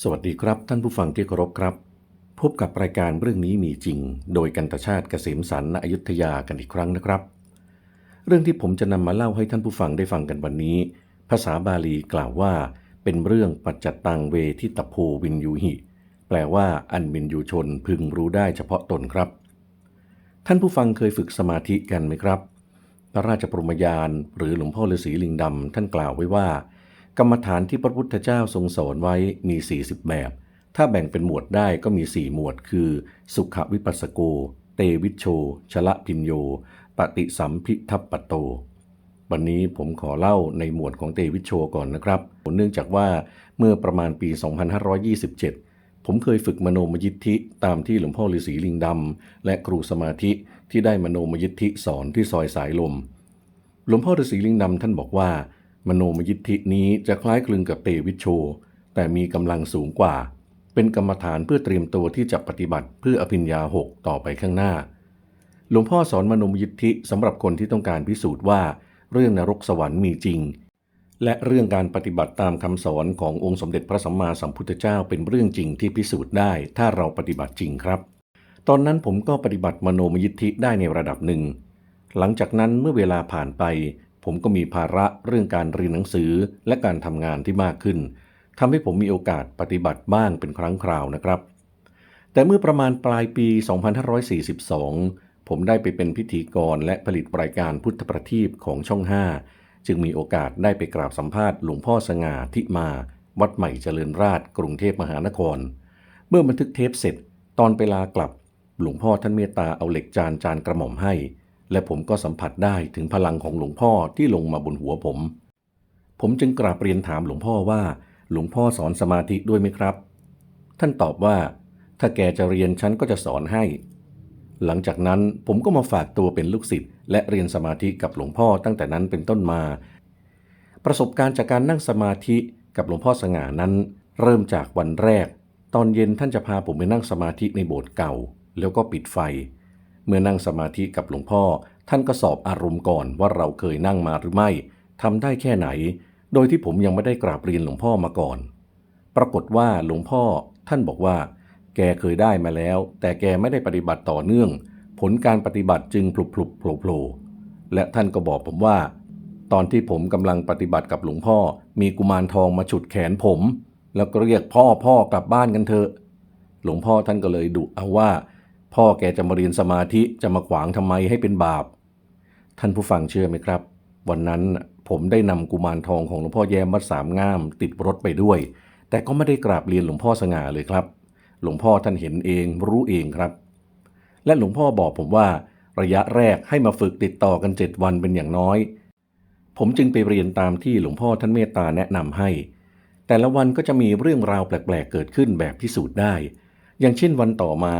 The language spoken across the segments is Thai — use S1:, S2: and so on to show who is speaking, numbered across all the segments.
S1: สวัสดีครับ ท่านผู้ฟังที่เคารพครับ พบกับรายการเรื่องนี้มีจริง โดยกันตชาติเกษมสันณอยุธยากันอีกครั้งนะครับ เรื่องที่ผมจะนำมาเล่าให้ท่านผู้ฟังได้ฟังกันวันนี้ ภาษาบาลีกล่าวว่า เป็นเรื่องปัจจตังเวทิตโพวินยูหิ แปลว่าอันวินยูชนพึงรู้ได้เฉพาะตนครับ ท่านผู้ฟังเคยฝึกสมาธิกันไหมครับ พระราชปรมยานหรือหลวงพ่อฤาษีลิงดำท่านกล่าวไว้ว่า กรรมฐานที่พระพุทธเจ้าทรงสอนไว้มี 40 แบบ ถ้าแบ่งเป็นหมวดได้ก็มี 4 หมวด คือ สุขวิปัสสโก เตวิชโช ชละพินโย ปฏิสัมพิทัปปโต วันนี้ผมขอเล่าในหมวดของเตวิชโชก่อนนะครับ เนื่องจากว่าเมื่อประมาณปี 2527 ผมเคยฝึกมโนมยิทธิตามที่หลวงพ่อฤาษีลิงดำและครูสมาธิที่ได้มโนมยิทธิสอนที่ซอยสายลม หลวงพ่อฤาษีลิงดำท่านบอกว่า มโนมยิทธินี้จะคล้ายคลึงกับเตวิชโช แต่มีกำลังสูงกว่า เป็นกรรมฐานเพื่อเตรียมตัวที่จะปฏิบัติเพื่ออภิญญาหกต่อไปข้างหน้า หลวงพ่อสอนมโนมยิทธิสำหรับคนที่ต้องการพิสูจน์ว่า เรื่องนรกสวรรค์มีจริง และเรื่องการปฏิบัติตามคำสอนขององค์สมเด็จพระสัมมาสัมพุทธเจ้าเป็นเรื่องจริงที่พิสูจน์ได้ ถ้าเราปฏิบัติจริงครับ ตอนนั้นผมก็ปฏิบัติมโนมยิทธิได้ในระดับหนึ่งหลังจากนั้นเมื่อเวลาผ่านไป ผมก็มีภาระเรื่องการเรียนหนังสือและการทำงานที่มากขึ้นทำให้ผมมีโอกาสปฏิบัติบ้างเป็นครั้งคราวนะครับ แต่เมื่อประมาณปลายปี 2542 ผมได้ไปเป็นพิธีกรและผลิตรายการพุทธประทีปของช่อง 5 จึงมีโอกาสได้ไปกราบสัมภาษณ์หลวงพ่อสง่าทิมา วัดใหม่เจริญราษฎรกรุงเทพมหานคร เมื่อบันทึกเทปเสร็จ ตอนไปลากลับ หลวงพ่อท่านเมตตาเอาเหล็กจานจานกระหม่อมให้ และผมก็สัมผัสได้ถึงพลังของหลวงพ่อที่ลงมาบนหัวผม ผมจึงกราบเรียนถามหลวงพ่อว่า หลวงพ่อสอนสมาธิด้วยไหมครับ ท่านตอบว่า ถ้าแกจะเรียนฉันก็จะสอนให้ หลังจากนั้นผมก็มาฝากตัวเป็นลูกศิษย์และเรียนสมาธิกับหลวงพ่อตั้งแต่นั้นเป็นต้นมา ประสบการณ์จากการนั่งสมาธิกับหลวงพ่อสง่านั้น เริ่มจากวันแรก ตอนเย็นท่านจะพาผมไปนั่งสมาธิในโบสถ์เก่า แล้วก็ปิดไฟ เมื่อนั่งสมาธิกับหลวงพ่อ ท่านก็สอบอารมณ์ก่อนว่าเราเคยนั่งมาหรือไม่ทำได้แค่ไหน โดยที่ผมยังไม่ได้กราบเรียนหลวงพ่อมาก่อน ปรากฏว่าหลวงพ่อ ท่านบอกว่า แกเคยได้มาแล้ว แต่แกไม่ได้ปฏิบัติต่อเนื่อง ผลการปฏิบัติจึงพลุบพลุบโผล่โผล่และท่านก็บอกผมว่า ตอนที่ผมกำลังปฏิบัติกับหลวงพ่อ มีกุมารทองมาฉุดแขนผม แล้วก็เรียกพ่อพ่อกลับบ้านกันเถอะ หลวงพ่อท่านก็เลยดุเอาว่า พ่อแกจะมาเรียนสมาธิจะมาขวางทำไมให้เป็นบาป ท่านผู้ฟังเชื่อไหมครับ วันนั้นผมได้นำกุมารทองของหลวงพ่อแย้มวัดสามง่าม ติดรถไปด้วย แต่ก็ไม่ได้กราบเรียนหลวงพ่อสง่าเลยครับ หลวงพ่อท่านเห็นเองรู้เองครับ และหลวงพ่อบอกผมว่า ระยะแรกให้มาฝึกติดต่อกันเจ็ดวันเป็นอย่างน้อย ผมจึงไปเรียนตามที่หลวงพ่อท่านเมตตาแนะนำให้ แต่ละวันก็จะมีเรื่องราวแปลกๆเกิดขึ้นแบบพิสูจน์ได้ อย่างเช่นวันต่อมา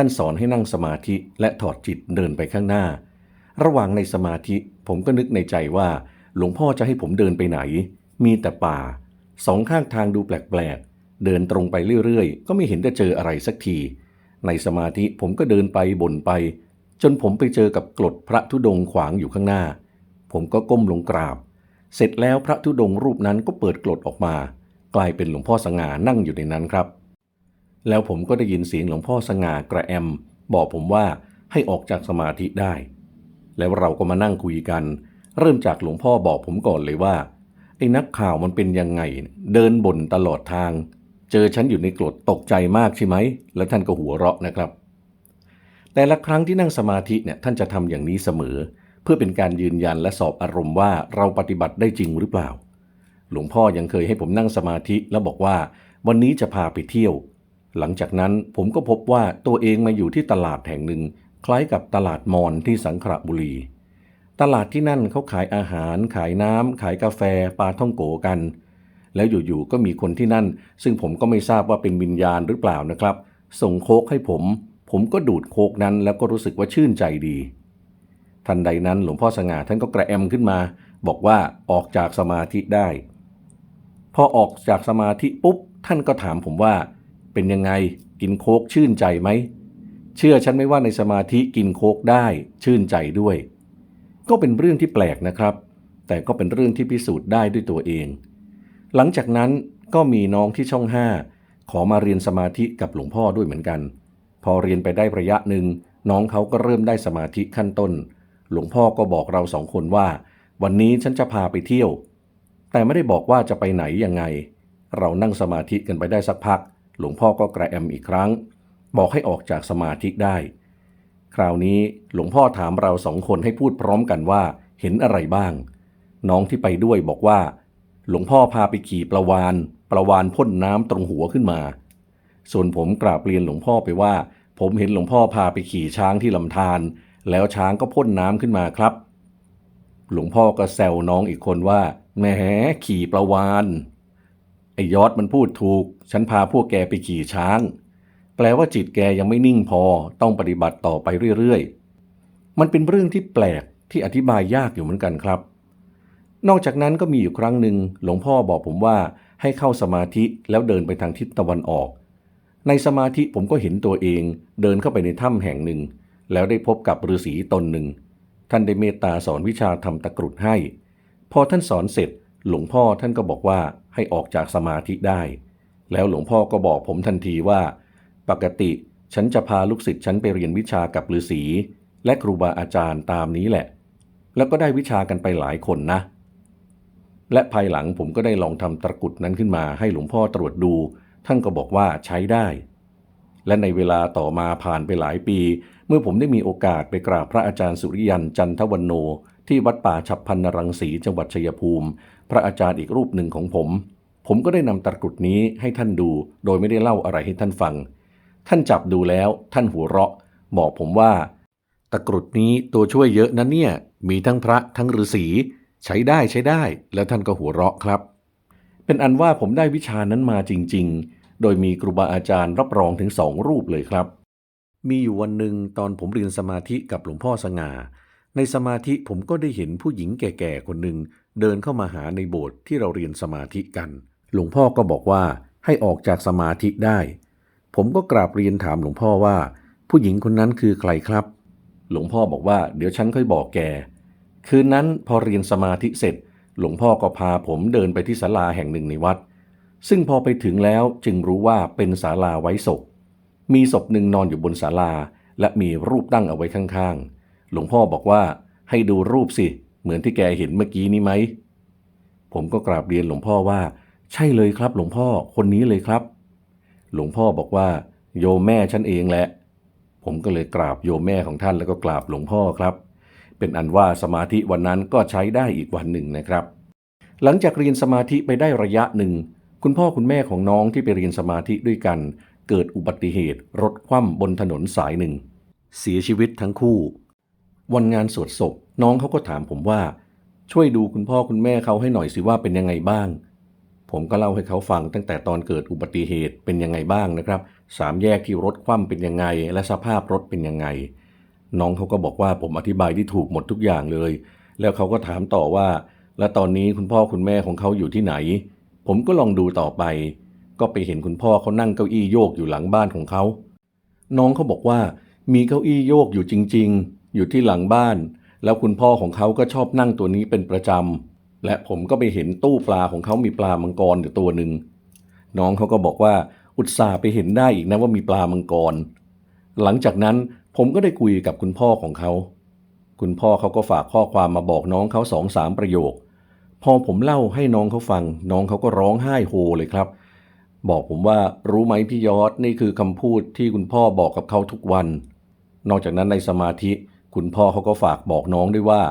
S1: ท่านสอนให้นั่งสมาธิและถอดจิตเดินไปข้างหน้า ระหว่างในสมาธิผมก็นึกในใจว่า หลวงพ่อจะให้ผมเดินไปไหน มีแต่ป่า สองข้างทางดูแปลกๆ เดินตรงไปเรื่อยๆ ก็ไม่เห็นจะเจออะไรสักที ในสมาธิผมก็เดินไปบ่นไป จนผมไปเจอกับกรดพระธุดงขวางอยู่ข้างหน้า ผมก็ก้มลงกราบ เสร็จแล้วพระธุดงรูปนั้นก็เปิดกรดออกมา กลายเป็นหลวงพ่อสง่านั่งอยู่ในนั้นครับ แล้วผมก็ได้ยินเสียงหลวงพ่อสง่ากระแอม บอกผมว่าให้ออกจากสมาธิได้ แล้วเราก็มานั่งคุยกัน เริ่มจากหลวงพ่อบอกผมก่อนเลยว่าไอ้นักข่าวมันเป็นยังไง เดินบ่นตลอดทาง เจอฉันอยู่ในกรดตกใจมากใช่ไหม แล้วท่านก็หัวเราะนะครับ แต่ละครั้งที่นั่งสมาธิเนี่ยท่านจะทำอย่างนี้เสมอ เพื่อเป็นการยืนยันและสอบอารมณ์ว่าเราปฏิบัติได้จริงหรือเปล่า หลวงพ่อยังเคยให้ผมนั่งสมาธิแล้วบอกว่า วันนี้จะพาไปเที่ยว หลังจากนั้นผมก็พบว่าตัวเองมาอยู่ที่ตลาดแห่งหนึ่ง คล้ายกับตลาดมอญที่สังขละบุรี ตลาดที่นั่นเขาขายอาหาร ขายน้ำขายกาแฟปลาท่องโกกัน แล้วอยู่ๆก็มีคนที่นั่น ซึ่งผมก็ไม่ทราบว่าเป็นวิญญาณหรือเปล่านะครับ ส่งโคกให้ผม ผมก็ดูดโคกนั้นแล้วก็รู้สึกว่าชื่นใจดี ทันใดนั้นหลวงพ่อสง่าท่านก็กระแอมขึ้นมา บอกว่าออกจากสมาธิได้ พอออกจากสมาธิปุ๊บท่านก็ถามผมว่า เป็นยังไงกินโคกชื่นใจไหม เชื่อฉันไหมว่าในสมาธิกินโคกได้ชื่นใจด้วย ก็เป็นเรื่องที่แปลกนะครับ แต่ก็เป็นเรื่องที่พิสูจน์ได้ด้วยตัวเอง หลังจากนั้นก็มีน้องที่ช่องห้าขอมาเรียนสมาธิกับหลวงพ่อด้วยเหมือนกัน พอเรียนไปได้ระยะหนึ่งน้องเขาก็เริ่มได้สมาธิขั้นต้น หลวงพ่อก็บอกเราสองคนว่า วันนี้ฉันจะพาไปเที่ยว แต่ไม่ได้บอกว่าจะไปไหนยังไง เรานั่งสมาธิกันไปได้สักพัก หลวงพ่อก็กระแอมอีกครั้ง บอกให้ออกจากสมาธิได้ คราวนี้หลวงพ่อถามเราสองคนให้พูดพร้อมกันว่า เห็นอะไรบ้าง น้องที่ไปด้วยบอกว่า หลวงพ่อพาไปขี่ปลาวานปลาวานพ่นน้ำตรงหัวขึ้นมา ส่วนผมกราบเรียนหลวงพ่อไปว่า ผมเห็นหลวงพ่อพาไปขี่ช้างที่ลำธารแล้วช้างก็พ่นน้ำขึ้นมาครับ หลวงพ่อก็แซวน้องอีกคนว่าแหมขี่ปลาวาน ไอ้ยอดมันพูดถูก ฉันพาพวกแกไปขี่ช้าง แปลว่าจิตแกยังไม่นิ่งพอต้องปฏิบัติต่อไปเรื่อยๆ มันเป็นเรื่องที่แปลกที่อธิบายยากอยู่เหมือนกันครับ นอกจากนั้นก็มีอยู่ครั้งหนึ่งหลวงพ่อบอกผมว่าให้เข้าสมาธิแล้วเดินไปทางทิศตะวันออก ในสมาธิผมก็เห็นตัวเองเดินเข้าไปในถ้ำแห่งหนึ่ง แล้วได้พบกับฤาษีตนหนึ่ง ท่านได้เมตตาสอนวิชาทำตะกรุดให้ พอท่านสอนเสร็จ หลวงพ่อท่านก็บอกว่า ให้ออกจากสมาธิได้ แล้วหลวงพ่อก็บอกผมทันทีว่า ปกติฉันจะพาลูกศิษย์ฉันไปเรียนวิชากับฤาษีและครูบาอาจารย์ตามนี้แหละ แล้วก็ได้วิชากันไปหลายคนนะ และภายหลังผมก็ได้ลองทำตะกุดนั้นขึ้นมาให้หลวงพ่อตรวจดู ท่านก็บอกว่าใช้ได้ และในเวลาต่อมาผ่านไปหลายปี เมื่อผมได้มีโอกาสไปกราบพระอาจารย์สุริยันจันทวันโน ที่วัดป่าฉับพันนรังสีจังหวัดชัยภูมิ พระอาจารย์อีกรูปหนึ่งของผม ผมก็ได้นำตะกรุดนี้ให้ท่านดู โดยไม่ได้เล่าอะไรให้ท่านฟัง ท่านจับดูแล้ว ท่านหัวเราะ บอกผมว่า ตะกรุดนี้ตัวช่วยเยอะนะเนี่ย มีทั้งพระทั้งฤาษีใช้ได้ใช้ได้ แล้วท่านก็หัวเราะครับ เป็นอันว่าผมได้วิชานั้นมาจริง ๆ โดยมีครูบาอาจารย์รับรองถึงสองรูปเลยครับ มีอยู่วันหนึ่งตอนผมเรียนสมาธิกับหลวงพ่อสง่า ในสมาธิผมก็ได้เห็นผู้หญิงแก่ๆคนหนึ่งเดินเข้ามาหาในโบสถ์ที่เราเรียนสมาธิกัน หลวงพ่อก็บอกว่าให้ออกจากสมาธิได้ ผมก็กราบเรียนถามหลวงพ่อว่า ผู้หญิงคนนั้นคือใครครับ หลวงพ่อบอกว่าเดี๋ยวฉันค่อยบอกแก คืนนั้นพอเรียนสมาธิเสร็จ หลวงพ่อก็พาผมเดินไปที่ศาลาแห่งหนึ่งในวัด ซึ่งพอไปถึงแล้วจึงรู้ว่าเป็นศาลาไว้ศพ มีศพหนึ่งนอนอยู่บนศาลาและมีรูปตั้งเอาไว้ข้างๆ หลวงพ่อบอกว่าให้ดูรูปสิ เหมือนที่แกเห็นเมื่อกี้นี้ไหม ผมก็กราบเรียนหลวงพ่อว่า ใช่เลยครับ หลวงพ่อคนนี้เลยครับ หลวงพ่อบอกว่า โยมแม่ฉันเองแหละ ผมก็เลยกราบโยมแม่ของท่านแล้วก็กราบหลวงพ่อครับ เป็นอันว่าสมาธิวันนั้นก็ใช้ได้อีกวันหนึ่งนะครับ หลังจากเรียนสมาธิไปได้ระยะหนึ่ง คุณพ่อคุณแม่ของน้องที่ไปเรียนสมาธิด้วยกัน เกิดอุบัติเหตุรถคว่ำบนถนนสายหนึ่ง เสียชีวิตทั้งคู่ วันงานสวดศพน้องเขาก็ถามผมว่า ช่วยดูคุณพ่อคุณแม่เขาให้หน่อยสิว่าเป็นยังไงบ้าง ผมก็เล่าให้เขาฟังตั้งแต่ตอนเกิดอุบัติเหตุเป็นยังไงบ้างนะครับ สามแยกที่รถคว่ำเป็นยังไง และสภาพรถเป็นยังไง น้องเขาก็บอกว่าผมอธิบายที่ถูกหมดทุกอย่างเลย แล้วเขาก็ถามต่อว่า แล้วตอนนี้คุณพ่อคุณแม่ของเขาอยู่ที่ไหน ผมก็ลองดูต่อไป ก็ไปเห็นคุณพ่อเขานั่งเก้าอี้โยกอยู่หลังบ้านของเขาน้องเขาบอกว่ามีเก้าอี้โยกอยู่จริง ๆ อยู่ที่หลังบ้าน แล้วคุณพ่อของเขาก็ชอบนั่งตัวนี้เป็นประจำ และผมก็ไปเห็นตู้ปลาของเขามีปลามังกรอยู่ตัวหนึ่งน้องเขาก็บอกว่าอุตส่าห์ไปเห็นได้อีกนะว่ามีปลามังกร หลังจากนั้นผมก็ได้คุยกับคุณพ่อของเขา คุณพ่อเขาก็ฝากข้อความมาบอกน้องเขาสองสามประโยค พอผมเล่าให้น้องเขาฟัง น้องเขาก็ร้องไห้โฮเลยครับ บอกผมว่ารู้ไหมพี่ยอดนี่คือคำพูดที่คุณพ่อบอกกับเขาทุกวัน นอกจากนั้นในสมาธิ คุณพ่อเขาก็ฝากบอกน้องด้วยว่า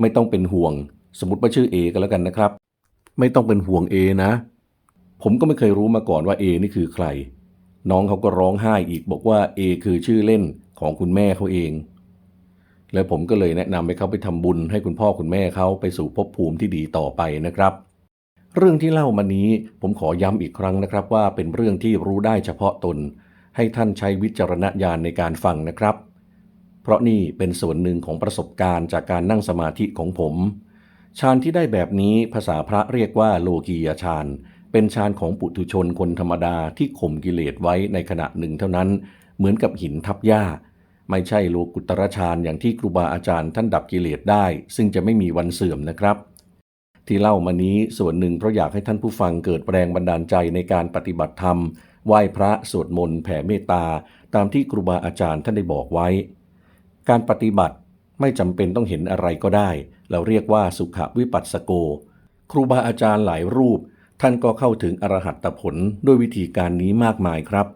S1: ไม่ต้องเป็นห่วง สมมติว่าชื่อเอกันแล้วกันนะครับ ไม่ต้องเป็นห่วงเอนะ ผมก็ไม่เคยรู้มาก่อนว่าเอนี่คือใคร น้องเขาก็ร้องไห้อีกบอกว่าเอคือชื่อเล่นของคุณแม่เขาเอง แล้วผมก็เลยแนะนำให้เขาไปทำบุญให้คุณพ่อคุณแม่เขาไปสู่ภพภูมิที่ดีต่อไปนะครับเรื่องที่เล่ามานี้ผมขอย้ำอีกครั้งนะครับว่าเป็นเรื่องที่รู้ได้เฉพาะตน ให้ท่านใช้วิจารณญาณในการฟังนะครับ เพราะนี่เป็นส่วนหนึ่งของประสบการณ์จากการนั่งสมาธิของผม ฌานที่ได้แบบนี้ภาษาพระเรียกว่าโลกียฌาน เป็นฌานของปุถุชนคนธรรมดาที่ข่มกิเลสไว้ในขณะหนึ่งเท่านั้น เหมือนกับหินทับหญ้า ไม่ใช่โลกุตรฌานอย่างที่ครูบาอาจารย์ท่านดับกิเลสได้ ซึ่งจะไม่มีวันเสื่อมนะครับ ที่เล่ามานี้ส่วนหนึ่งเพราะอยากให้ท่านผู้ฟังเกิดแรงบันดาลใจในการปฏิบัติธรรม ไหว้พระสวดมนต์แผ่เมตตา ตามที่ครูบาอาจารย์ท่านได้บอกไว้ การปฏิบัติไม่จำเป็นต้องเห็นอะไรก็ได้ เราเรียกว่าสุขวิปัสสโก ครูบาอาจารย์หลายรูป ท่านก็เข้าถึงอรหัตผลด้วยวิธีการนี้มากมายครับ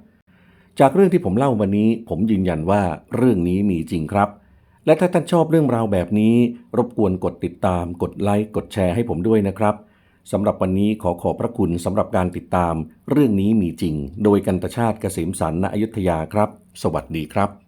S1: จากเรื่องที่ผมเล่าวันนี้ ผมยืนยันว่าเรื่องนี้มีจริงครับ และถ้าท่านชอบเรื่องราวแบบนี้ รบกวนกดติดตาม กดไลค์กดแชร์ให้ผมด้วยนะครับสำหรับวันนี้ขอขอบพระคุณสำหรับการติดตาม เรื่องนี้มีจริง โดยกันตชาติเกษมสันต์ณอยุธยาครับ สวัสดีครับ